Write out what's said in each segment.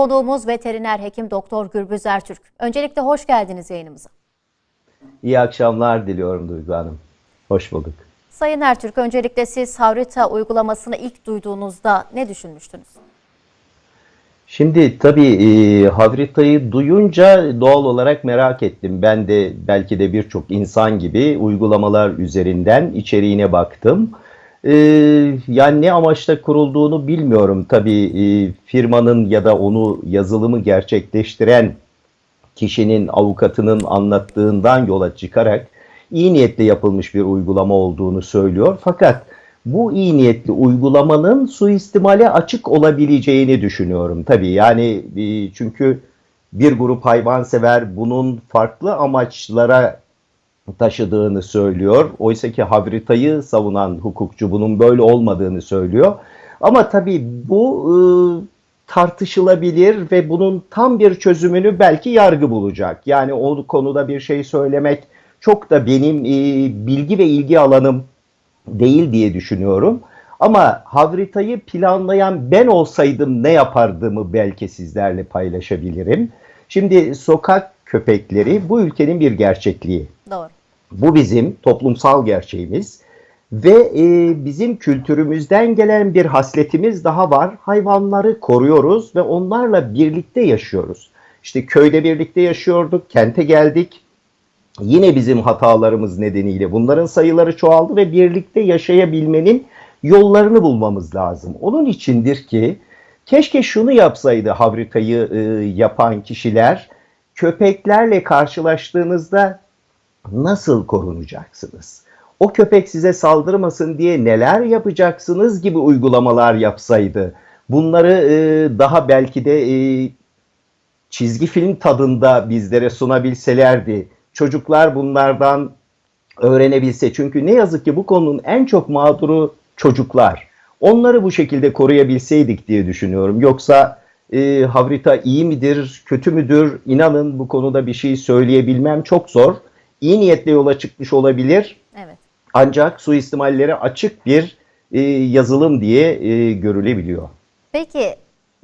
Konuğumuz veteriner hekim Doktor Gürbüz Ertürk. Öncelikle hoş geldiniz yayınımıza. İyi akşamlar diliyorum Duygu Hanım. Hoş bulduk. Sayın Ertürk, öncelikle siz Havrita uygulamasını ilk duyduğunuzda ne düşünmüştünüz? Şimdi tabii e, Havrita'yı duyunca doğal olarak merak ettim. Ben de belki de birçok insan gibi uygulamalar üzerinden içeriğine baktım. E, yani ne amaçla kurulduğunu bilmiyorum. Tabii e, firmanın ya da onu yazılımı gerçekleştiren kişinin avukatının anlattığından yola çıkarak iyi niyetle yapılmış bir uygulama olduğunu söylüyor. Fakat bu iyi niyetli uygulamanın suistimale açık olabileceğini düşünüyorum. Tabii yani e, çünkü bir grup hayvansever bunun farklı amaçlara taşıdığını söylüyor. Oysa ki Havrita'yı savunan hukukçu bunun böyle olmadığını söylüyor. Ama tabii bu e, tartışılabilir ve bunun tam bir çözümünü belki yargı bulacak. Yani o konuda bir şey söylemek çok da benim e, bilgi ve ilgi alanım değil diye düşünüyorum. Ama Havrita'yı planlayan ben olsaydım ne yapardımı belki sizlerle paylaşabilirim. Şimdi sokak köpekleri bu ülkenin bir gerçekliği. Doğru. Bu bizim toplumsal gerçeğimiz ve e, bizim kültürümüzden gelen bir hasletimiz daha var. Hayvanları koruyoruz ve onlarla birlikte yaşıyoruz. İşte köyde birlikte yaşıyorduk, kente geldik. Yine bizim hatalarımız nedeniyle bunların sayıları çoğaldı ve birlikte yaşayabilmenin yollarını bulmamız lazım. Onun içindir ki keşke şunu yapsaydı Havrita'yı e, yapan kişiler köpeklerle karşılaştığınızda nasıl korunacaksınız? O köpek size saldırmasın diye neler yapacaksınız gibi uygulamalar yapsaydı. Bunları e, daha belki de e, çizgi film tadında bizlere sunabilselerdi. Çocuklar bunlardan öğrenebilse. Çünkü ne yazık ki bu konunun en çok mağduru çocuklar. Onları bu şekilde koruyabilseydik diye düşünüyorum. Yoksa e, Havrita iyi midir, kötü müdür? İnanın bu konuda bir şey söyleyebilmem çok zor. İyi niyetle yola çıkmış olabilir. Evet. Ancak suistimallere açık bir e, yazılım diye e, görülebiliyor. Peki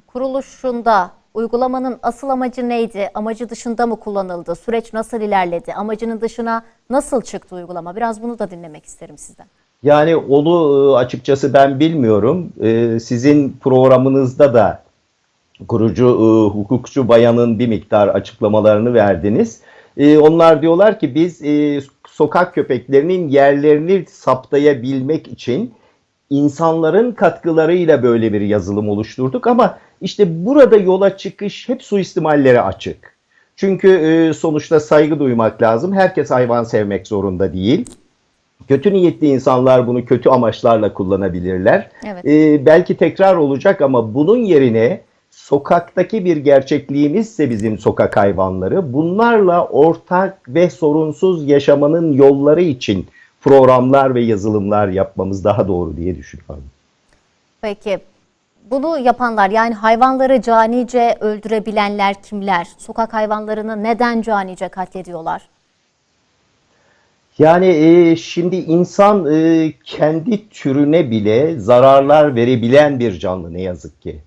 kuruluşunda uygulamanın asıl amacı neydi? Amacı dışında mı kullanıldı? Süreç nasıl ilerledi? Amacının dışına nasıl çıktı uygulama? Biraz bunu da dinlemek isterim sizden. Yani onu e, açıkçası ben bilmiyorum. E, Sizin programınızda da kurucu e, hukukçu bayanın bir miktar açıklamalarını verdiniz. E, Onlar diyorlar ki biz e, sokak köpeklerinin yerlerini saptayabilmek için insanların katkılarıyla böyle bir yazılım oluşturduk ama işte burada yola çıkış hep suistimallere açık. Çünkü e, sonuçta saygı duymak lazım. Herkes hayvan sevmek zorunda değil. Kötü niyetli insanlar bunu kötü amaçlarla kullanabilirler. Evet. Ee, belki tekrar olacak ama bunun yerine sokaktaki bir gerçekliğimizse bizim sokak hayvanları bunlarla ortak ve sorunsuz yaşamanın yolları için programlar ve yazılımlar yapmamız daha doğru diye düşünüyorum. Peki bunu yapanlar yani hayvanları canice öldürebilenler kimler? Sokak hayvanlarını neden canice katlediyorlar? Yani e, şimdi insan e, kendi türüne bile zararlar verebilen bir canlı ne yazık ki.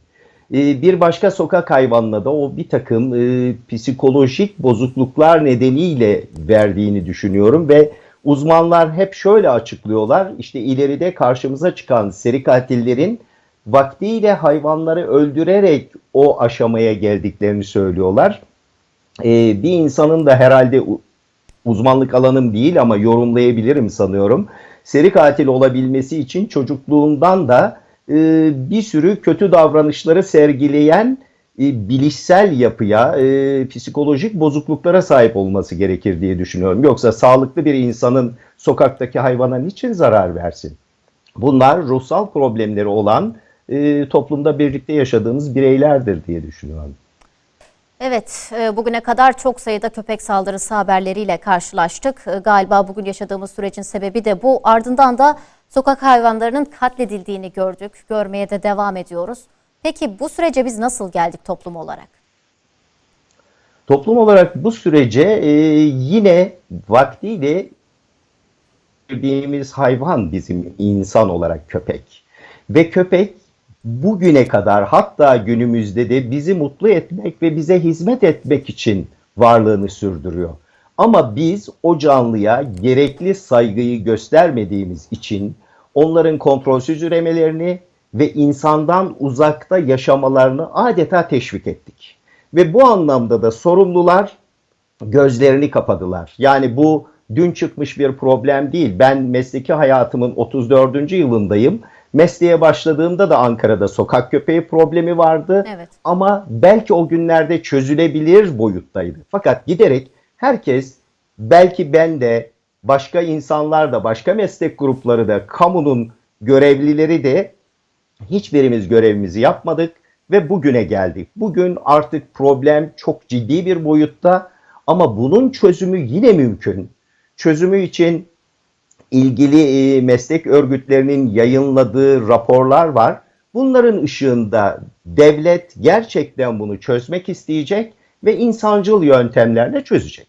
E, bir başka sokak hayvanına da o bir takım e, psikolojik bozukluklar nedeniyle verdiğini düşünüyorum ve uzmanlar hep şöyle açıklıyorlar. İşte ileride karşımıza çıkan seri katillerin vaktiyle hayvanları öldürerek o aşamaya geldiklerini söylüyorlar. E, bir insanın da herhalde uzmanlık alanım değil ama yorumlayabilirim sanıyorum. Seri katil olabilmesi için çocukluğundan da e, bir sürü kötü davranışları sergileyen e, bilişsel yapıya, e, psikolojik bozukluklara sahip olması gerekir diye düşünüyorum. Yoksa sağlıklı bir insanın sokaktaki hayvana niçin zarar versin? Bunlar ruhsal problemleri olan toplumda birlikte yaşadığımız bireylerdir diye düşünüyorum. Evet, e, bugüne kadar çok sayıda köpek saldırısı haberleriyle karşılaştık. E, Galiba bugün yaşadığımız sürecin sebebi de bu. Ardından da sokak hayvanlarının katledildiğini gördük, görmeye de devam ediyoruz. Peki bu sürece biz nasıl geldik toplum olarak? Toplum olarak bu sürece e, yine vaktiyle bildiğimiz hayvan bizim insan olarak köpek. Ve köpek bugüne kadar hatta günümüzde de bizi mutlu etmek ve bize hizmet etmek için varlığını sürdürüyor. Ama biz o canlıya gerekli saygıyı göstermediğimiz için onların kontrolsüz üremelerini ve insandan uzakta yaşamalarını adeta teşvik ettik. Ve bu anlamda da sorumlular gözlerini kapadılar. Yani bu dün çıkmış bir problem değil. Ben mesleki hayatımın 34. yılındayım. Mesleğe başladığımda da Ankara'da sokak köpeği problemi vardı. Evet. Ama belki o günlerde çözülebilir boyuttaydı. Fakat giderek herkes belki ben de başka insanlar da başka meslek grupları da kamunun görevlileri de hiçbirimiz görevimizi yapmadık ve bugüne geldik. Bugün artık problem çok ciddi bir boyutta ama bunun çözümü yine mümkün. Çözümü için ilgili e, meslek örgütlerinin yayınladığı raporlar var. Bunların ışığında devlet gerçekten bunu çözmek isteyecek ve insancıl yöntemlerle çözecek.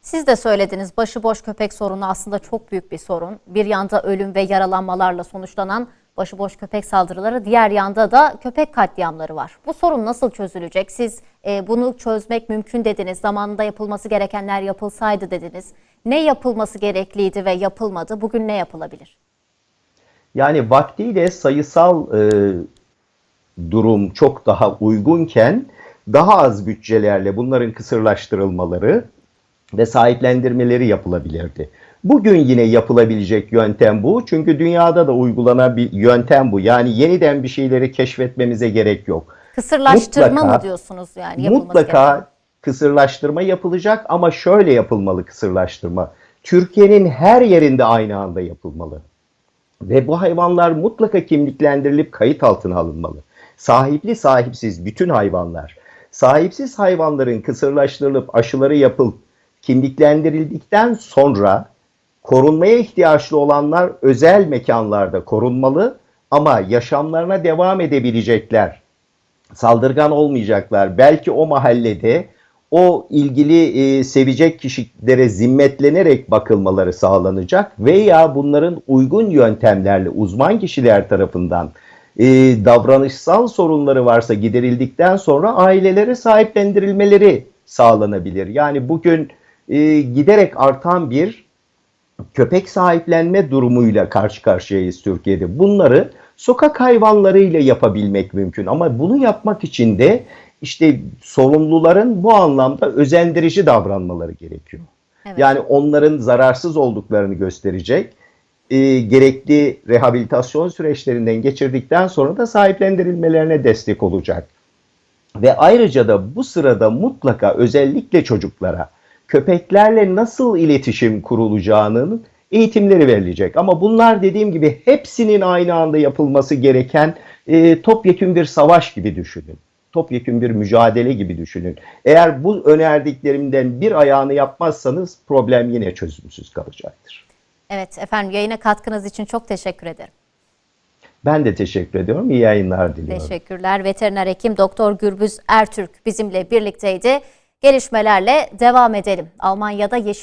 Siz de söylediniz başıboş köpek sorunu aslında çok büyük bir sorun. Bir yanda ölüm ve yaralanmalarla sonuçlanan başıboş köpek saldırıları, diğer yanda da köpek katliamları var. Bu sorun nasıl çözülecek? Siz e, bunu çözmek mümkün dediniz, zamanında yapılması gerekenler yapılsaydı dediniz. Ne yapılması gerekliydi ve yapılmadı? Bugün ne yapılabilir? Yani vaktiyle sayısal e, durum çok daha uygunken daha az bütçelerle bunların kısırlaştırılmaları ve sahiplendirmeleri yapılabilirdi. Bugün yine yapılabilecek yöntem bu. Çünkü dünyada da uygulanan bir yöntem bu. Yani yeniden bir şeyleri keşfetmemize gerek yok. Kısırlaştırma Mutlaka- mı diyorsunuz yani Mutlaka gereken? Kısırlaştırma yapılacak ama şöyle yapılmalı kısırlaştırma. Türkiye'nin her yerinde aynı anda yapılmalı. Ve bu hayvanlar mutlaka kimliklendirilip kayıt altına alınmalı. Sahipli sahipsiz bütün hayvanlar. Sahipsiz hayvanların kısırlaştırılıp aşıları yapılıp kimliklendirildikten sonra korunmaya ihtiyaçlı olanlar özel mekanlarda korunmalı ama yaşamlarına devam edebilecekler saldırgan olmayacaklar. Belki o mahallede o ilgili e, sevecek kişilere zimmetlenerek bakılmaları sağlanacak veya bunların uygun yöntemlerle uzman kişiler tarafından e, davranışsal sorunları varsa giderildikten sonra ailelere sahiplendirilmeleri sağlanabilir. Yani bugün e, giderek artan bir köpek sahiplenme durumuyla karşı karşıyayız Türkiye'de. Bunları sokak hayvanlarıyla yapabilmek mümkün ama bunu yapmak için de işte sorumluların bu anlamda özendirici davranmaları gerekiyor. Evet. Yani onların zararsız olduklarını gösterecek, e, gerekli rehabilitasyon süreçlerinden geçirdikten sonra da sahiplendirilmelerine destek olacak. Ve ayrıca da bu sırada mutlaka özellikle çocuklara köpeklerle nasıl iletişim kurulacağının eğitimleri verilecek. Ama bunlar dediğim gibi hepsinin aynı anda yapılması gereken e, topyekün bir savaş gibi düşünün. Topyekün bir mücadele gibi düşünün. Eğer bu önerdiklerimden bir ayağını yapmazsanız problem yine çözümsüz kalacaktır. Evet efendim yayına katkınız için çok teşekkür ederim. Ben de teşekkür ediyorum. İyi yayınlar diliyorum. Teşekkürler. Veteriner hekim Doktor Gürbüz Ertürk bizimle birlikteydi. Gelişmelerle devam edelim. Almanya'da yeşil